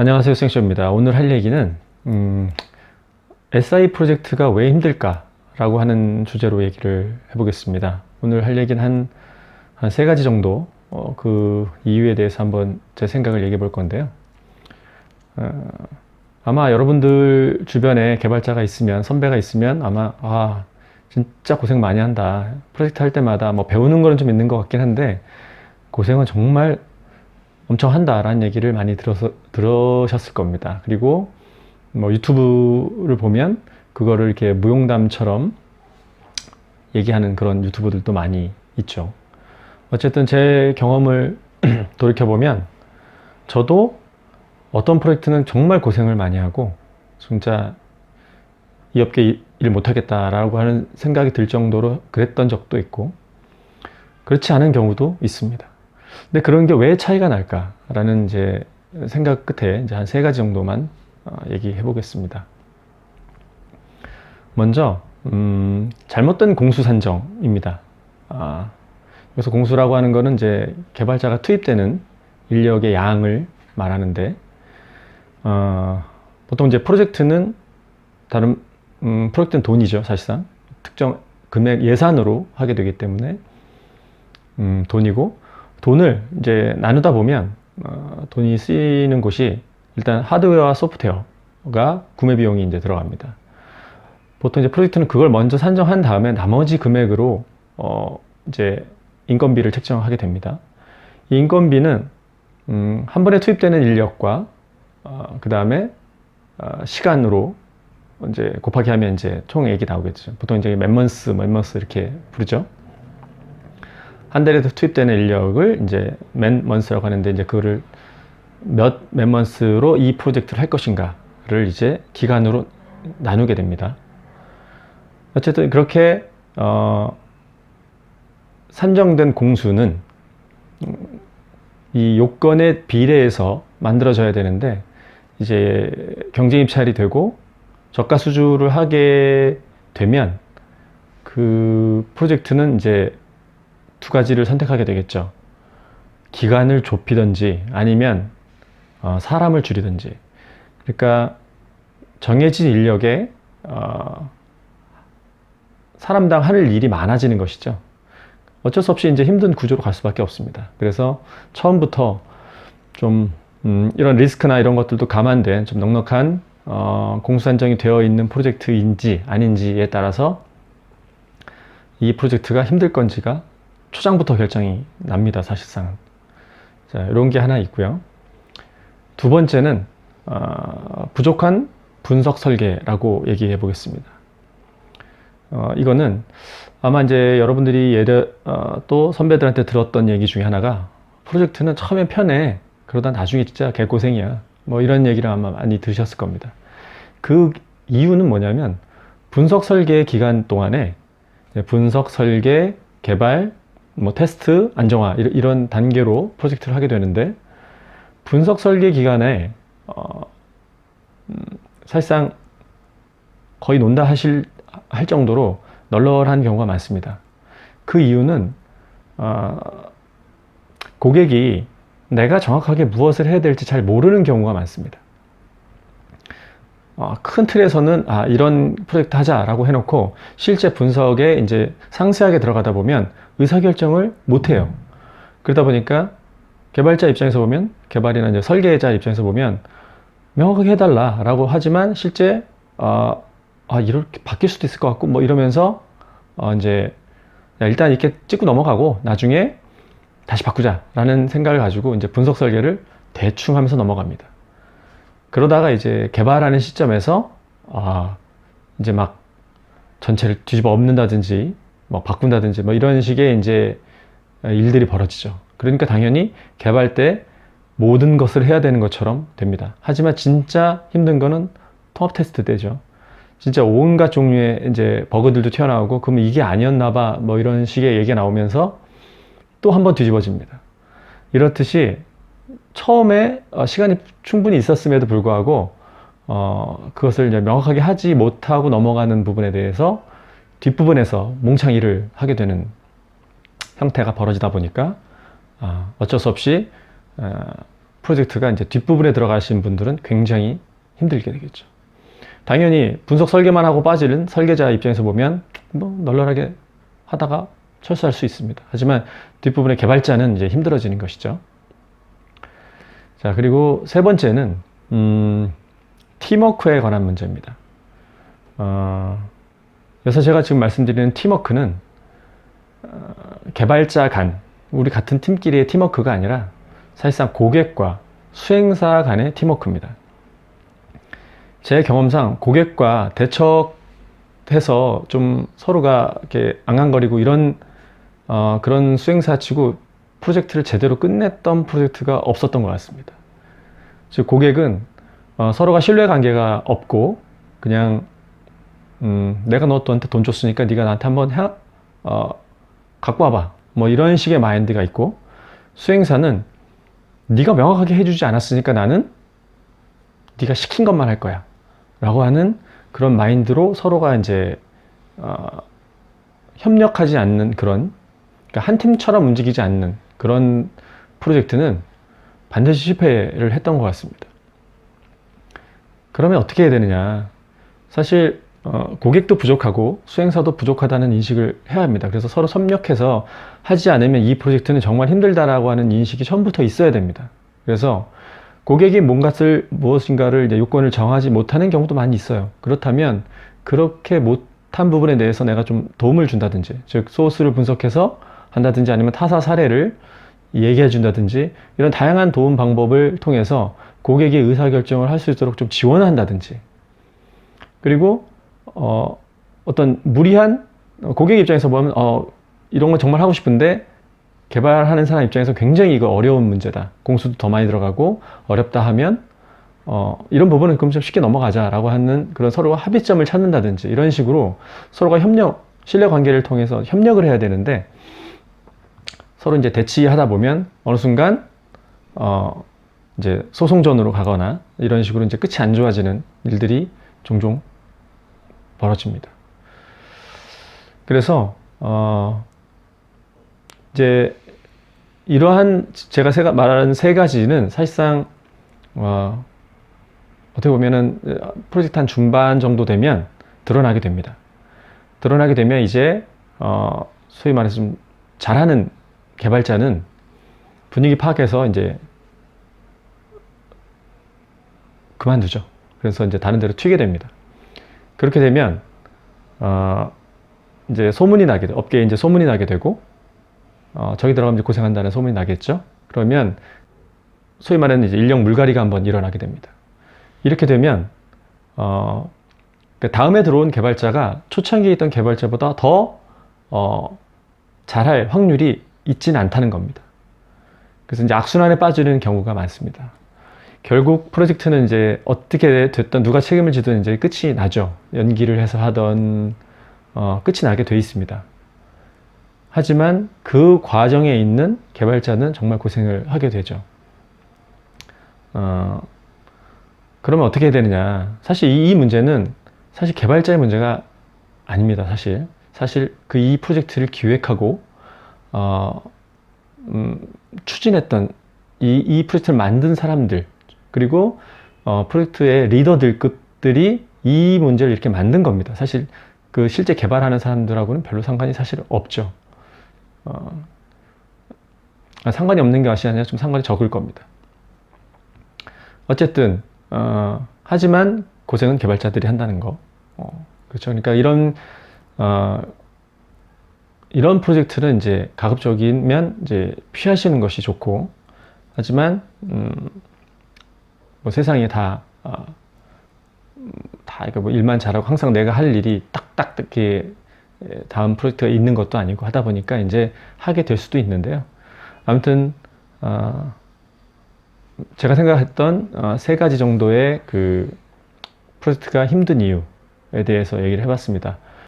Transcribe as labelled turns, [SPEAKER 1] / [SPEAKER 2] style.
[SPEAKER 1] 안녕하세요 생쇼입니다. 오늘 할 얘기는 음, SI 프로젝트가 왜 힘들까 라고 하는 주제로 얘기를 해보겠습니다. 오늘 할 얘기는 한 한 세 가지 정도 어, 그 이유에 대해서 한번 제 생각을 얘기해 볼 건데요. 어, 아마 여러분들 주변에 개발자가 있으면 선배가 있으면 아마 아 진짜 고생 많이 한다. 프로젝트 할 때마다 뭐 배우는 거는 좀 있는 것 같긴 한데 고생은 정말 엄청 한다라는 얘기를 많이 들어서, 들으셨을 겁니다. 그리고 뭐 유튜브를 보면 그거를 이렇게 무용담처럼 얘기하는 그런 유튜브들도 많이 있죠. 어쨌든 제 경험을 돌이켜보면 저도 어떤 프로젝트는 정말 고생을 많이 하고 진짜 이 업계 일 못하겠다라고 하는 생각이 들 정도로 그랬던 적도 있고 그렇지 않은 경우도 있습니다. 근데 그런 게 왜 차이가 날까라는 이제 생각 끝에 이제 한 세 가지 정도만 어, 얘기해 보겠습니다. 먼저 음, 잘못된 공수 산정입니다. 아, 그래서 공수라고 하는 거는 이제 개발자가 투입되는 인력의 양을 말하는데 어, 보통 이제 프로젝트는 다른 음, 프로젝트는 돈이죠 사실상 특정 금액 예산으로 하게 되기 때문에 음, 돈이고 돈을 이제 나누다 보면 어, 돈이 쓰이는 곳이 일단 하드웨어와 소프트웨어가 구매 비용이 이제 들어갑니다. 보통 이제 프로젝트는 그걸 먼저 산정한 다음에 나머지 금액으로 어, 이제 인건비를 책정하게 됩니다. 이 인건비는 음, 한 번에 투입되는 인력과 어, 그 다음에 어, 시간으로 이제 곱하기 하면 이제 총액이 나오겠죠. 보통 이제 맨먼스, 맨먼스 이렇게 부르죠. 한 달에 투입되는 인력을 이제 맨 먼스라고 하는데 이제 그거를 몇 맨 먼스로 이 프로젝트를 할 것인가를 이제 기간으로 나누게 됩니다. 어쨌든 그렇게 어, 산정된 공수는 이 요건에 비례해서 만들어져야 되는데 이제 경쟁 입찰이 되고 저가 수주를 하게 되면 그 프로젝트는 이제 두 가지를 선택하게 되겠죠. 기간을 좁히든지 아니면 어, 사람을 줄이든지. 그러니까 정해진 인력에 어, 사람당 하는 일이 많아지는 것이죠. 어쩔 수 없이 이제 힘든 구조로 갈 수밖에 없습니다. 그래서 처음부터 좀 음, 이런 리스크나 이런 것들도 감안된 좀 넉넉한 어, 공수 산정이 되어 있는 프로젝트인지 아닌지에 따라서 이 프로젝트가 힘들 건지가 초장부터 결정이 납니다, 사실상. 자, 이런 게 하나 있고요. 두 번째는 어, 부족한 분석 설계라고 얘기해 보겠습니다. 어, 이거는 아마 이제 여러분들이 예를 어, 또 선배들한테 들었던 얘기 중에 하나가 프로젝트는 처음엔 편해 그러다 나중에 진짜 개고생이야 뭐 이런 얘기를 아마 많이 들으셨을 겁니다. 그 이유는 뭐냐면 분석 설계 기간 동안에 분석 설계 개발 뭐 테스트, 안정화 이런 단계로 프로젝트를 하게 되는데 분석 설계 기간에 어, 음, 사실상 거의 논다 하실 할 정도로 널널한 경우가 많습니다. 그 이유는 어, 고객이 내가 정확하게 무엇을 해야 될지 잘 모르는 경우가 많습니다. 어, 큰 틀에서는 아, 이런 프로젝트 하자라고 해놓고 실제 분석에 이제 상세하게 들어가다 보면 의사결정을 못해요. 그러다 보니까 개발자 입장에서 보면 개발이나 이제 설계자 입장에서 보면 명확하게 해달라라고 하지만 실제 어, 아 이렇게 바뀔 수도 있을 것 같고 뭐 이러면서 어, 이제 일단 이렇게 찍고 넘어가고 나중에 다시 바꾸자라는 생각을 가지고 이제 분석 설계를 대충 하면서 넘어갑니다. 그러다가 이제 개발하는 시점에서 아 이제 막 전체를 뒤집어 엎는다든지 뭐 바꾼다든지 뭐 이런 식의 이제 일들이 벌어지죠. 그러니까 당연히 개발 때 모든 것을 해야 되는 것처럼 됩니다. 하지만 진짜 힘든 거는 통합 테스트 때죠. 진짜 온갖 종류의 이제 버그들도 튀어나오고 그러면 이게 아니었나 봐 뭐 이런 식의 얘기가 나오면서 또 한 번 뒤집어집니다. 이렇듯이 처음에 어, 시간이 충분히 있었음에도 불구하고 어, 그것을 이제 명확하게 하지 못하고 넘어가는 부분에 대해서 뒷부분에서 몽창 일을 하게 되는 형태가 벌어지다 보니까 어, 어쩔 수 없이 어, 프로젝트가 이제 뒷부분에 들어가신 분들은 굉장히 힘들게 되겠죠. 당연히 분석 설계만 하고 빠지는 설계자 입장에서 보면 뭐 널널하게 하다가 철수할 수 있습니다. 하지만 뒷부분의 개발자는 이제 힘들어지는 것이죠. 자, 그리고 세 번째는, 음, 팀워크에 관한 문제입니다. 어, 그래서 제가 지금 말씀드리는 팀워크는 어, 개발자 간, 우리 같은 팀끼리의 팀워크가 아니라 사실상 고객과 수행사 간의 팀워크입니다. 제 경험상 고객과 대척해서 좀 서로가 이렇게 앙앙거리고 이런 어, 그런 수행사 치고 프로젝트를 제대로 끝냈던 프로젝트가 없었던 것 같습니다. 즉 고객은 어, 서로가 신뢰 관계가 없고 그냥 음, 내가 너한테 돈 줬으니까 네가 나한테 한번 해, 어, 갖고 와봐. 뭐 이런 식의 마인드가 있고 수행사는 네가 명확하게 해주지 않았으니까 나는 네가 시킨 것만 할 거야. 라고 하는 그런 마인드로 서로가 이제 어, 협력하지 않는 그런 그러니까 한 팀처럼 움직이지 않는 그런 프로젝트는 반드시 실패를 했던 것 같습니다. 그러면 어떻게 해야 되느냐? 사실 어, 고객도 부족하고 수행사도 부족하다는 인식을 해야 합니다. 그래서 서로 협력해서 하지 않으면 이 프로젝트는 정말 힘들다라고 하는 인식이 처음부터 있어야 됩니다. 그래서 고객이 뭔가를 무엇인가를 요건을 정하지 못하는 경우도 많이 있어요. 그렇다면 그렇게 못한 부분에 대해서 내가 좀 도움을 준다든지, 즉 소스를 분석해서 한다든지 아니면 타사 사례를 얘기해 준다든지 이런 다양한 도움 방법을 통해서 고객의 의사결정을 할 수 있도록 좀 지원한다든지 그리고 어, 어떤 무리한 고객 입장에서 보면 어, 이런 거 정말 하고 싶은데 개발하는 사람 입장에서 굉장히 이거 어려운 문제다. 공수도 더 많이 들어가고 어렵다 하면 어, 이런 부분은 그럼 좀 쉽게 넘어가자라고 하는 그런 서로가 합의점을 찾는다든지 이런 식으로 서로가 협력, 신뢰 관계를 통해서 협력을 해야 되는데 서로 이제 대치하다 보면 어느 순간 어, 이제 소송전으로 가거나 이런 식으로 이제 끝이 안 좋아지는 일들이 종종 벌어집니다. 그래서 어, 이제 이러한 제가 말하는 세 가지는 사실상 어, 어떻게 보면은 프로젝트 한 중반 정도 되면 드러나게 됩니다. 드러나게 되면 이제 어, 소위 말해서 좀 잘하는 개발자는 분위기 파악해서 이제 그만두죠. 그래서 이제 다른 데로 튀게 됩니다. 그렇게 되면 어, 이제 소문이 나게 돼 업계에 이제 소문이 나게 되고 어, 저기 들어가면 고생한다는 소문이 나겠죠. 그러면 소위 말하는 이제 인력 물갈이가 한번 일어나게 됩니다. 이렇게 되면 어, 그 다음에 들어온 개발자가 초창기에 있던 개발자보다 더 어, 잘할 확률이 있지는 않다는 겁니다. 그래서 이제 악순환에 빠지는 경우가 많습니다. 결국 프로젝트는 이제 어떻게 됐든 누가 책임을 지든 이제 끝이 나죠. 연기를 해서 하던 어, 끝이 나게 돼 있습니다. 하지만 그 과정에 있는 개발자는 정말 고생을 하게 되죠. 어, 그러면 어떻게 해야 되느냐? 사실 이, 이 문제는 사실 개발자의 문제가 아닙니다. 사실 사실 그 이 프로젝트를 기획하고 어, 음, 추진했던 이, 이 프로젝트를 만든 사람들 그리고 어, 프로젝트의 리더들급들이 이 문제를 이렇게 만든 겁니다. 사실 그 실제 개발하는 사람들하고는 별로 상관이 사실 없죠. 어, 아, 상관이 없는 것이 아니라 좀 상관이 적을 겁니다. 어쨌든 어, 하지만 고생은 개발자들이 한다는 거. 어, 그렇죠. 그러니까 이런 어, 이런 프로젝트는 이제 가급적이면 이제 피하시는 것이 좋고 하지만 음, 뭐 세상에 다 어, 이거 뭐 일만 잘하고 항상 내가 할 일이 딱딱 이렇게 예, 다음 프로젝트가 있는 것도 아니고 하다 보니까 이제 하게 될 수도 있는데요. 아무튼 어, 제가 생각했던 어, 세 가지 정도의 그 프로젝트가 힘든 이유에 대해서 얘기를 해봤습니다.